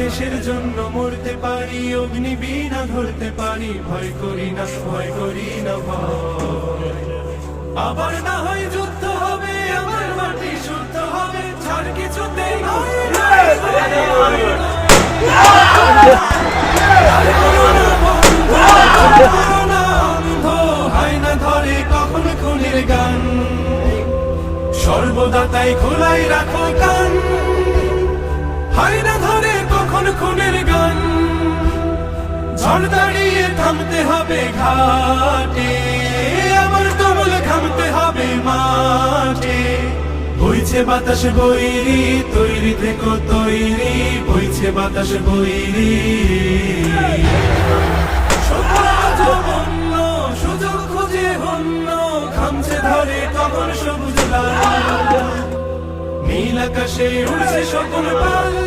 দেশের জন্য মরতে পারি, অগ্নি বিনা ধরতে পারি, ভয় করি না, ভয় করি না ভয়। আবার না হয় যুদ্ধ হবে, আমার মাটি শুদ্ধ হবে, ছাড় কিছুতেই সর্বদা তাই খোলাই রাখো কান। হয় ঝড় দাঁড়িয়ে থামতে হবে ঘাটে, আমার কমল থামতে হবে মাঠে। বইছে বাতাস বইরি তৈরি থেকো তৈরি, বইছে বাতাস বইরি সুযোগ খুঁজে হন্য খামছে ধরে সবুজ নীল আকাশে উড়ছে সকল পাল